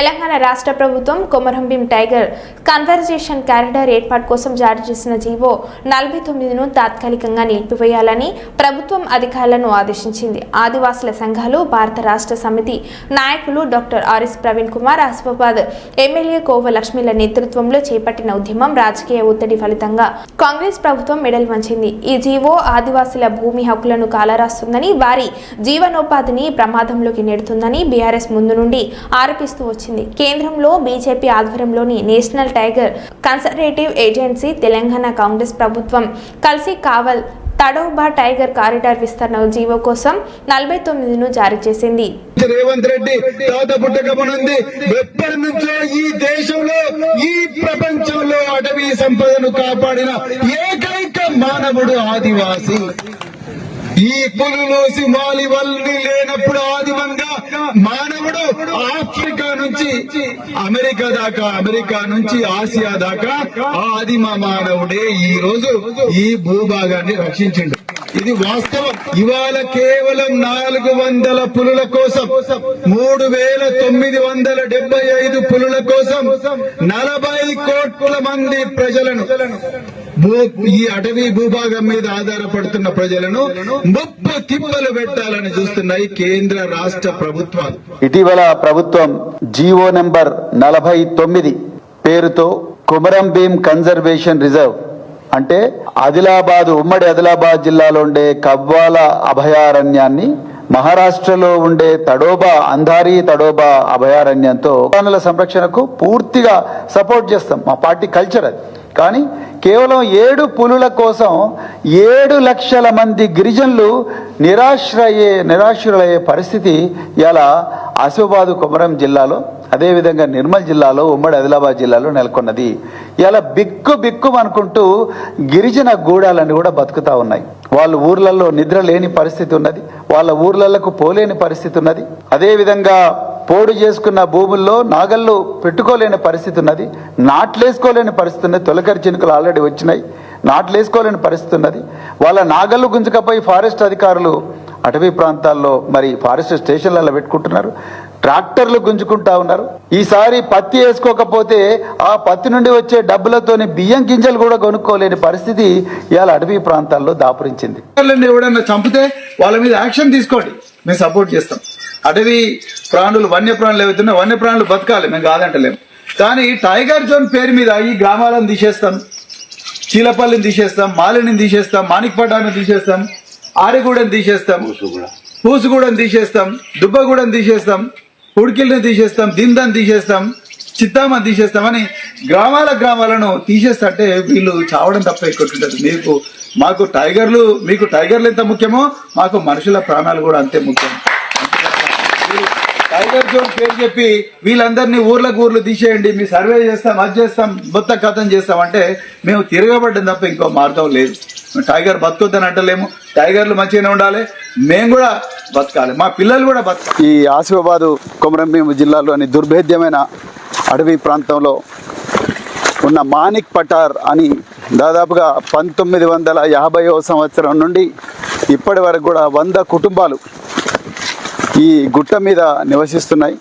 తెలంగాణ రాష్ట్ర ప్రభుత్వం Komaram Bheem tiger conversation corridor ఏర్పాటు కోసం జారీ చేసిన జీవో నలభై తొమ్మిదిను తాత్కాలికంగా నిలిపివేయాలని ప్రభుత్వం అధికారులను ఆదేశించింది. ఆదివాసుల సంఘాలు భారత రాష్ట్ర సమితి నాయకులు doctor RS Praveen Kumar Asifabad MLA Kova లక్ష్మిల నేతృత్వంలో చేపట్టిన ఉద్యమం రాజకీయ ఒత్తిడి ఫలితంగా కాంగ్రెస్ ప్రభుత్వం మెడల్ వంచింది. ఈ జీవో ఆదివాసుల భూమి హక్కులను కాలరాస్తుందని వారి జీవనోపాధిని ప్రమాదంలోకి నెడుతుందని బీఆర్ఎస్ ముందు నుండి ఆరోపిస్తూ వచ్చింది. కేంద్రంలో బీజేపీ ఆధ్వర్యంలోని national tiger conservative agency Telangana Congress ప్రభుత్వం కలిసి కావల్ తడోబా టైగర్ కారిడార్ విస్తరణ జీవో కోసం నలభై తొమ్మిదిను జారీ చేసింది. రేవంత్ రెడ్డి తాత పుట్టకమునుంది ఎప్పటి నుంచో ఈ దేశంలో ఈ ప్రపంచంలో అటవీ సంపదను కాపాడిన ఏకైక మానవుడు ఆదివాసి. ఈ పులులు సింహాలి వల్లి లేనప్పుడు ఆదిమంగా మానవుడు ఆఫ్రికా అమెరికా దాకా అమెరికా నుంచి ఆసియా దాకా ఆదిమ మానవుడే ఈ రోజు ఈ భూభాగాన్ని రక్షించిండు. ఇది వాస్తవం. ఇవాళ కేవలం నాలుగు వందల పులుల కోసం మూడు వేల తొమ్మిది వందల డెబ్బై ఐదు పులుల కోసం నలభై కోట్ల మంది ప్రజలను ఈ అటవీ భూభాగం మీద ఆధారపడుతున్న ప్రజలను ముప్పు తిప్పలు పెట్టాలని చూస్తున్నాయి కేంద్ర రాష్ట్ర ప్రభుత్వాలు. ఇటీవల ప్రభుత్వం జీవో నెంబర్ నలభై తొమ్మిది పేరుతో కుమరం భీం కన్జర్వేషన్ రిజర్వ్ అంటే ఆదిలాబాద్ ఉమ్మడి ఆదిలాబాద్ జిల్లాలో ఉండే కవ్వాల అభయారణ్యాన్ని మహారాష్ట్రలో ఉండే తడోబా అంధారి తడోబా అభయారణ్యంతో వన్యప్రాణుల సంరక్షణకు పూర్తిగా సపోర్ట్ చేస్తాం. మా పార్టీ కల్చర్ అది. కానీ కేవలం ఏడు పులుల కోసం ఏడు లక్షల మంది గిరిజనులు నిరాశ్రయే నిరాశ్రులయ్యే పరిస్థితి ఇలా ఆసిఫాబాద్ కొమరం జిల్లాలో అదేవిధంగా నిర్మల్ జిల్లాలో ఉమ్మడి ఆదిలాబాద్ జిల్లాలో నెలకొన్నది. ఇలా బిక్కు బిక్కు అనుకుంటూ గిరిజన గూడాలన్నీ కూడా బతుకుతా ఉన్నాయి. వాళ్ళ ఊర్లలో నిద్ర లేని పరిస్థితి ఉన్నది. వాళ్ళ ఊర్లకు పోలేని పరిస్థితి ఉన్నది. అదేవిధంగా పోడు చేసుకున్న భూముల్లో నాగళ్ళు పెట్టుకోలేని పరిస్థితి ఉన్నది. నాట్లేసుకోలేని పరిస్థితి ఉన్నది. తొలకరి చినుకలు ఆల్రెడీ వచ్చినాయి. నాట్లేసుకోలేని పరిస్థితి ఉన్నది. వాళ్ళ నాగళ్ళు గుంజుకపోయి ఫారెస్ట్ అధికారులు అటవీ ప్రాంతాల్లో మరి ఫారెస్ట్ స్టేషన్లలో పెట్టుకుంటున్నారు. ట్రాక్టర్లు గుంజుకుంటా ఉన్నారు. ఈసారి పత్తి వేసుకోకపోతే ఆ పత్తి నుండి వచ్చే డబ్బులతోని బియ్యం గింజలు కూడా కొనుక్కోలేని పరిస్థితి ఇవాళ అటవీ ప్రాంతాల్లో దాపురించింది. ఎవడన్నా చంపితే వాళ్ళ మీద యాక్షన్ తీసుకోండి. మేము సపోర్ట్ చేస్తాం. అటవీ ప్రాణులు వన్య ప్రాణులు ఏవైతున్నాయో వన్య ప్రాణులు బతకాలి మేము కాదంటలేము కానీ టైగర్ జోన్ పేరు మీద ఈ గ్రామాలను తీసేస్తాం. చీలపల్లిని తీసేస్తాం మాలిని తీసేస్తాం మాణిక్పట్టాన్ని తీసేస్తాం ఆరిగూడని తీసేస్తాం పూసుగూడని తీసేస్తాం దుబ్బగూడని తీసేస్తాం. ఉడికిల్ని తీసేస్తాం దిందని తీసేస్తాం చిత్తామని తీసేస్తామని గ్రామాల గ్రామాలను తీసేస్తే వీళ్ళు చావడం తప్ప ఎక్కుంటుంది మీకు మాకు టైగర్లు మీకు టైగర్లు ఎంత ముఖ్యమో మాకు మనుషుల ప్రాణాలు కూడా అంతే ముఖ్యం. టైగర్ జోన్ పేరు చెప్పి వీళ్ళందరినీ ఊర్లకు ఊర్లు తీసేయండి మీ సర్వే చేస్తాం అది చేస్తాం మొత్తం కథం చేస్తాం అంటే మేము తిరగబడ్డం తప్ప ఇంకో మార్గం లేదు. టైగర్ బతుకొద్దని అంటలేము. టైగర్లు మంచిగానే ఉండాలి. మేము కూడా బతకాలి. మా పిల్లలు కూడా బతకాలి. ఈ ఆసిఫాబాదు కొమరంభీం జిల్లాలోని దుర్భేద్యమైన అడవి ప్రాంతంలో ఉన్న మానిక్ పటార్ అని దాదాపుగా పంతొమ్మిది వందల యాభైవ సంవత్సరం నుండి ఇప్పటి వరకు కూడా వంద కుటుంబాలు ఈ గుట్ట మీద నివసిస్తున్నాయి.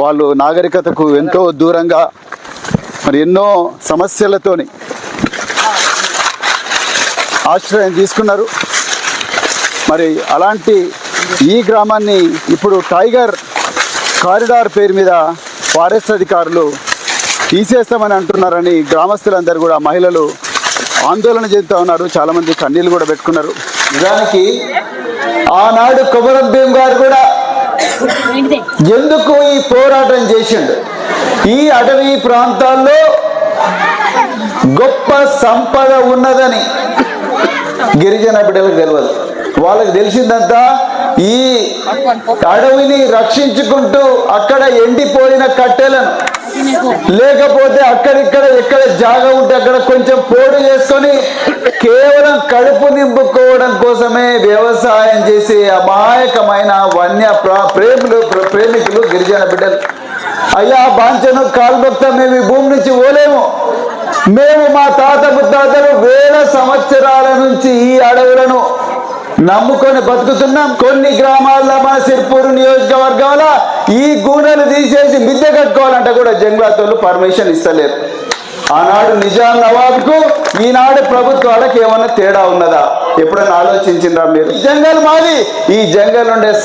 వాళ్ళు నాగరికతకు ఎంతో దూరంగా మరి ఎన్నో సమస్యలతోని ఆశ్రయం తీసుకున్నారు. మరి అలాంటి ఈ గ్రామాన్ని ఇప్పుడు టైగర్ కారిడార్ పేరు మీద ఫారెస్ట్ అధికారులు తీసేస్తామని అంటున్నారని గ్రామస్తులందరూ కూడా మహిళలు ఆందోళన చెందుతూ ఉన్నారు. చాలామంది కన్నీళ్ళు కూడా పెట్టుకున్నారు. నిజానికి ఆనాడు కొమరం భీమ్ గారు కూడా ఎందుకు ఈ పోరాటం చేసిండు? ఈ అటవీ ప్రాంతాల్లో గొప్ప సంపద ఉన్నదని గిరిజన బిడ్డలకు తెలియదు. వాళ్ళకి తెలిసిందంతా ఈ అడవిని రక్షించుకుంటూ అక్కడ ఎండిపోయిన కట్టెలను లేకపోతే అక్కడిక్కడ ఎక్కడ జాగా ఉంటే అక్కడ కొంచెం పోడు చేసుకొని కేవలం కడుపు నింపుకోవడం కోసమే వ్యవసాయం చేసే అమాయకమైన వన్య ప్రేములు ప్రేమికులు గిరిజన బిడ్డలు. అయ్యా బాంచను కాల్భక్త మేము ఈ భూమి నుంచి పోలేము మేము మా తాత ముత్తాతలు వేల సంవత్సరాల నుంచి ఈ నమ్ముకొని బతుకుతున్నాం. కొన్ని గ్రామాల్లో మన సిర్పూరు నియోజకవర్గాల ఈ గూనెలు తీసేసి మిద్దె కట్టుకోవాలంటే కూడా జంగ్లాతోళ్ళు పర్మిషన్ ఇస్తలేరు. ఆనాడు నిజాం నవాబ్కు ఈనాడు ప్రభుత్వాలకు ఏమన్నా తేడా ఉన్నదా? ఎప్పుడైనా ఆలోచించిందా మీరు? జంగల్ మాది. ఈ జంగల్ ఉండే